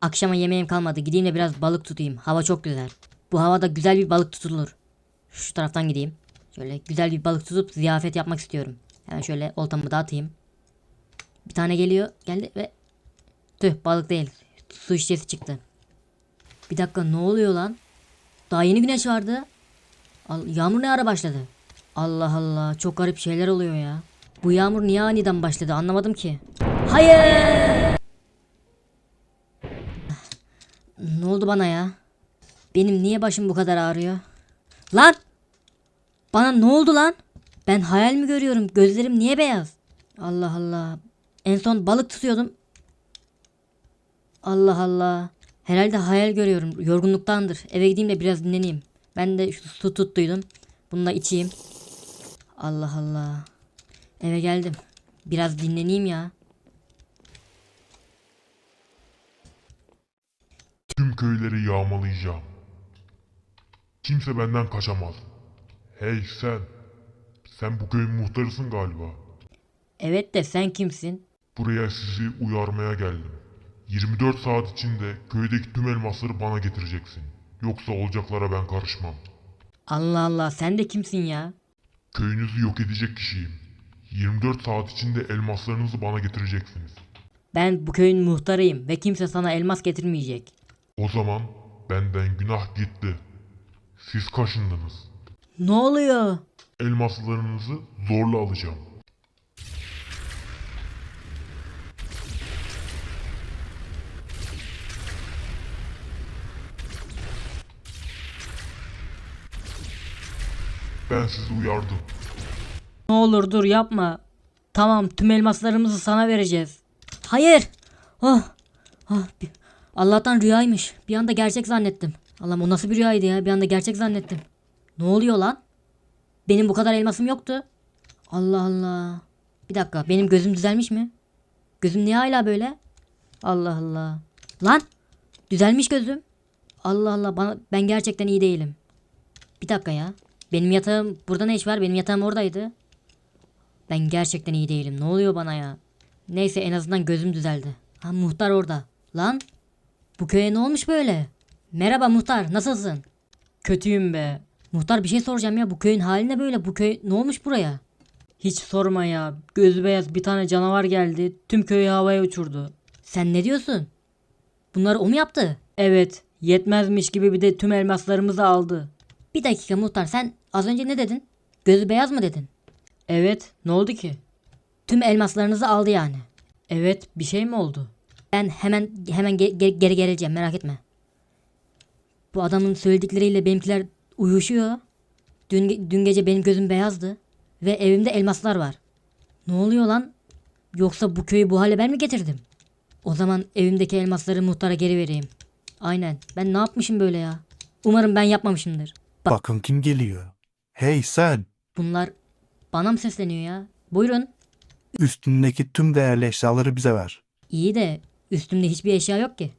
Akşama yemeğim kalmadı. Gideyim de biraz balık tutayım. Hava çok güzel. Bu havada güzel bir balık tutulur. Şu taraftan gideyim. Şöyle güzel bir balık tutup ziyafet yapmak istiyorum. Hemen şöyle oltamı dağıtayım. Bir tane geliyor. Geldi ve... Tüh balık değil. Su şişesi çıktı. Bir dakika ne oluyor lan? Daha yeni güneş vardı. Yağmur ne ara başladı? Allah Allah çok garip şeyler oluyor ya. Bu yağmur niye aniden başladı anlamadım ki. Hayır! Ne oldu bana ya? Benim niye başım bu kadar ağrıyor? Lan! Bana ne oldu lan? Ben hayal mi görüyorum? Gözlerim niye beyaz? Allah Allah. En son balık tutuyordum. Allah Allah. Herhalde hayal görüyorum. Yorgunluktandır. Eve gideyim de biraz dinleneyim. Ben de şu su tuttuydum. Bunu da içeyim. Allah Allah. Eve geldim. Biraz dinleneyim ya. Tüm köyleri yağmalayacağım. Kimse benden kaçamaz. Hey sen. Sen bu köyün muhtarısın galiba. Evet de sen kimsin? Buraya sizi uyarmaya geldim. 24 saat içinde köydeki tüm elmasları bana getireceksin. Yoksa olacaklara ben karışmam. Allah Allah sen de kimsin ya? Köyünüzü yok edecek kişiyim. 24 saat içinde elmaslarınızı bana getireceksiniz. Ben bu köyün muhtarıyım ve kimse sana elmas getirmeyecek. O zaman benden günah gitti. Siz kaşındınız. Ne oluyor? Elmaslarınızı zorla alacağım. Ben sizi uyardım. Ne olur dur yapma. Tamam tüm elmaslarımızı sana vereceğiz. Hayır. Oh. Oh. Allah'tan rüyaymış. Bir anda gerçek zannettim. Allah'ım o nasıl bir rüyaydı ya? Bir anda gerçek zannettim. Ne oluyor lan? Benim bu kadar elmasım yoktu. Allah Allah. Bir dakika benim gözüm düzelmiş mi? Gözüm niye hala böyle? Allah Allah. Lan düzelmiş gözüm. Allah Allah bana ben gerçekten iyi değilim. Bir dakika ya. Benim yatağım burada ne iş var? Benim yatağım oradaydı. Ben gerçekten iyi değilim. Ne oluyor bana ya? Neyse en azından gözüm düzeldi. Ha muhtar orada. Lan bu köye ne olmuş böyle? Merhaba muhtar nasılsın? Kötüyüm be. Muhtar bir şey soracağım ya bu köyün hali ne böyle? Bu köy ne olmuş buraya? Hiç sorma ya. Gözü beyaz bir tane canavar geldi. Tüm köyü havaya uçurdu. Sen ne diyorsun? Bunları o mu yaptı? Evet. Yetmezmiş gibi bir de tüm elmaslarımızı aldı. Bir dakika muhtar sen az önce ne dedin? Gözü beyaz mı dedin? Evet. Ne oldu ki? Tüm elmaslarınızı aldı yani. Evet. Bir şey mi oldu? Ben hemen hemen ge- ge- geri geleceğim merak etme. Bu adamın söyledikleriyle benimkiler uyuşuyor. Dün, dün gece benim gözüm beyazdı. Ve evimde elmaslar var. Ne oluyor lan? Yoksa bu köyü bu hale ben mi getirdim? O zaman evimdeki elmasları muhtara geri vereyim. Aynen. Ben ne yapmışım böyle ya? Umarım ben yapmamışımdır. Bak Bakın kim geliyor. Hey sen, bunlar bana mı sesleniyor ya? Buyurun. üstündeki tüm değerli eşyaları bize ver. İyi de üstümde hiçbir eşya yok ki.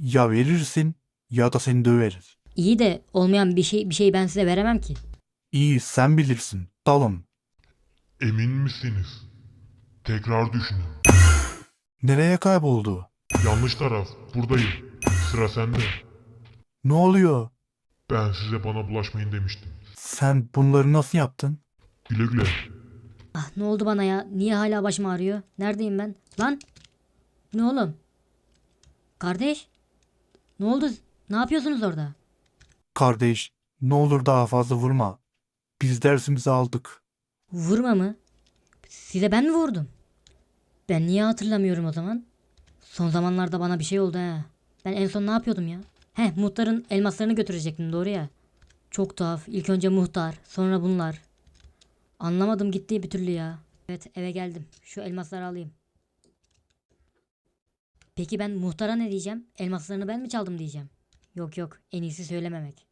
Ya verirsin ya da seni döveriz. İyi de olmayan bir şey bir şey ben size veremem ki. İyi sen bilirsin. Dalın. Emin misiniz? Tekrar düşünün. Nereye kayboldu? Yanlış taraf. Buradayım. Sıra sende. Ne oluyor? Ben size bana bulaşmayın demiştim. Sen bunları nasıl yaptın? Güle güle. Ah ne oldu bana ya? Niye hala başım ağrıyor? Neredeyim ben? Lan! Ne oğlum? Kardeş? Ne oldu? Ne yapıyorsunuz orada? Kardeş, ne olur daha fazla vurma. Biz dersimizi aldık. Vurma mı? Size ben mi vurdum? Ben niye hatırlamıyorum o zaman? Son zamanlarda bana bir şey oldu ha. Ben en son ne yapıyordum ya? Heh muhtarın elmaslarını götürecektim doğru ya. Çok tuhaf. İlk önce muhtar sonra bunlar. Anlamadım gitti bir türlü ya. Evet eve geldim. Şu elmasları alayım. Peki ben muhtara ne diyeceğim? Elmaslarını ben mi çaldım diyeceğim. Yok yok en iyisi söylememek.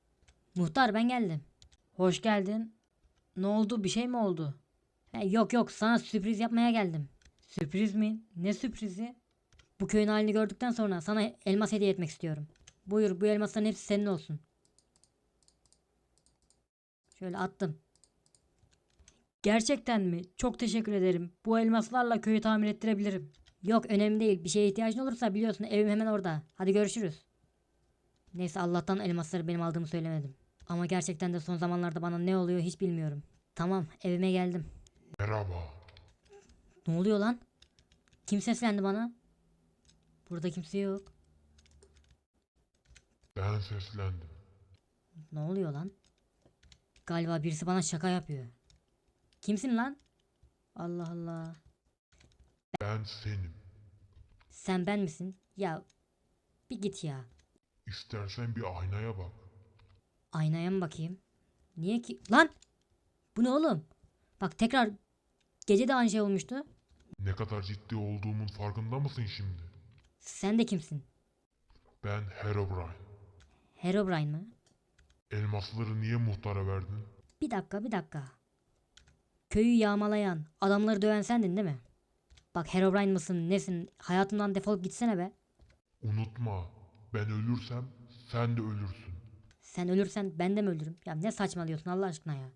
Muhtar ben geldim. Hoş geldin. Ne oldu bir şey mi oldu? He, yok yok sana sürpriz yapmaya geldim. Sürpriz mi? Ne sürprizi? Bu köyün halini gördükten sonra sana elmas hediye etmek istiyorum. Buyur bu elmasların hepsi senin olsun. Şöyle attım. Gerçekten mi? Çok teşekkür ederim. Bu elmaslarla köyü tamir ettirebilirim. Yok önemli değil. Bir şeye ihtiyacın olursa biliyorsun evim hemen orada. Hadi görüşürüz. Neyse Allah'tan elmasları benim aldığımı söylemedim. Ama gerçekten de son zamanlarda bana ne oluyor hiç bilmiyorum. Tamam evime geldim. Merhaba. Ne oluyor lan? Kim seslendi bana? Burada kimse yok. Ben seslendim. Ne oluyor lan? Galiba birisi bana şaka yapıyor. Kimsin lan? Allah Allah. Ben senim. Sen ben misin? Ya bir git ya. İstersen bir aynaya bak. Aynaya mı bakayım? Niye ki? Lan! Bu ne oğlum? Bak tekrar gece de aynı şey olmuştu. Ne kadar ciddi olduğumun farkında mısın şimdi? Sen de kimsin? Ben Herobrine. Herobrine mı? Elmasları niye muhtara verdin? Bir dakika bir dakika. Köyü yağmalayan, adamları döven sendin değil mi? Bak Herobrine mısın nesin? Hayatımdan defolup gitsene be. Unutma, ben ölürsem sen de ölürsün. Sen ölürsen ben de mi ölürüm? Ya ne saçmalıyorsun Allah aşkına ya.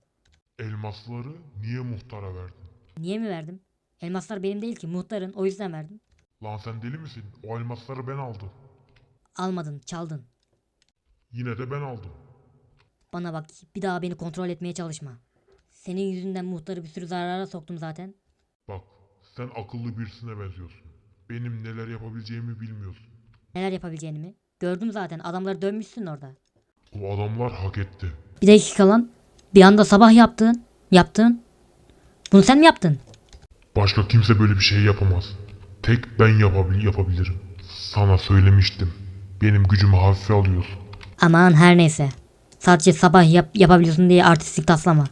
Elmasları niye muhtara verdin? Niye mi verdim? Elmaslar benim değil ki muhtarın o yüzden verdim. Lan sen deli misin? O elmasları ben aldım. Almadın çaldın. Yine de ben aldım. Bana bak bir daha beni kontrol etmeye çalışma. Senin yüzünden muhtarı bir sürü zarara soktum zaten. Bak, sen akıllı birisine benziyorsun. Benim neler yapabileceğimi bilmiyorsun. Neler yapabileceğini mi? Gördüm zaten adamları dönmüşsün orada. O adamlar hak etti. Bir dakika lan. Bir anda sabah yaptın. Yaptın. Bunu sen mi yaptın? Başka kimse böyle bir şey yapamaz. Tek ben yapabil yapabilirim. Sana söylemiştim. Benim gücümü hafife alıyorsun. Aman her neyse. Sadece sabah yap yapabiliyorsun diye artistlik taslama.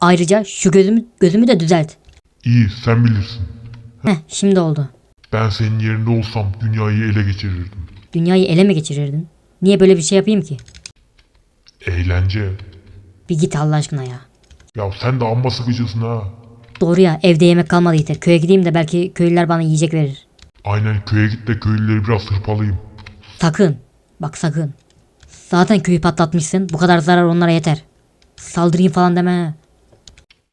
Ayrıca şu gözümü gözümü de düzelt. İyi, sen bilirsin. Heh şimdi oldu. Ben senin yerinde olsam dünyayı ele geçirirdim. Dünyayı ele mi geçirirdin? Niye böyle bir şey yapayım ki? Eğlence. Bir git Allah aşkına ya. Ya sen de amma sıkıcısın ha. Doğru ya evde yemek kalmadı yeter. Köye gideyim de belki köylüler bana yiyecek verir. Aynen köye git de köylüleri biraz hırpalayayım. Sakın. Bak sakın. Zaten köyü patlatmışsın. Bu kadar zarar onlara yeter. Saldırayım falan deme.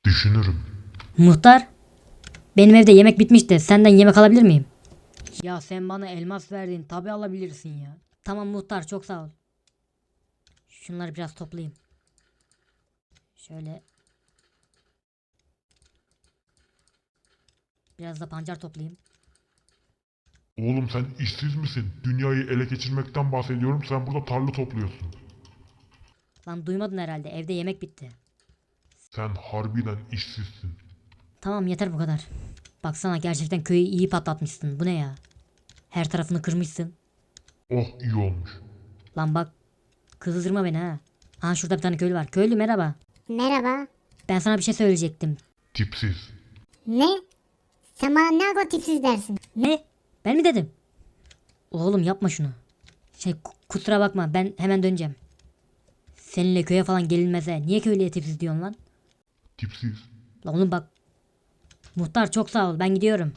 Düşünürüm. Muhtar. Benim evde yemek bitmişti. Senden yemek alabilir miyim? Ya sen bana elmas verdin. Tabi alabilirsin ya. Tamam muhtar çok sağ ol. Şunları biraz toplayayım. Şöyle. Biraz da pancar toplayayım. Oğlum sen işsiz misin? Dünyayı ele geçirmekten bahsediyorum. Sen burada tarla topluyorsun. Lan duymadın herhalde. Evde yemek bitti. Sen harbiden işsizsin. Tamam yeter bu kadar. Baksana gerçekten köyü iyi patlatmışsın. Bu ne ya? Her tarafını kırmışsın. Oh iyi olmuş. Lan bak. Kızdırma beni ha. Aha şurada bir tane köylü var. Köylü merhaba. Merhaba. Ben sana bir şey söyleyecektim. Tipsiz. Ne? Sen bana ne kadar tipsiz dersin? Ne? Ben mi dedim? Oğlum yapma şunu. Şey ku- kusura bakma ben hemen döneceğim. Seninle köye falan gelinmez he. Niye köylüye tipsiz diyorsun lan? Tipsiz. Lan oğlum bak. Muhtar çok sağ ol ben gidiyorum.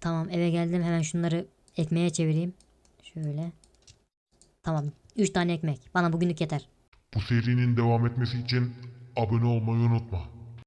Tamam eve geldim hemen şunları ekmeğe çevireyim. Şöyle. Tamam 3 tane ekmek. Bana bugünlük yeter. Bu serinin devam etmesi için abone olmayı unutma.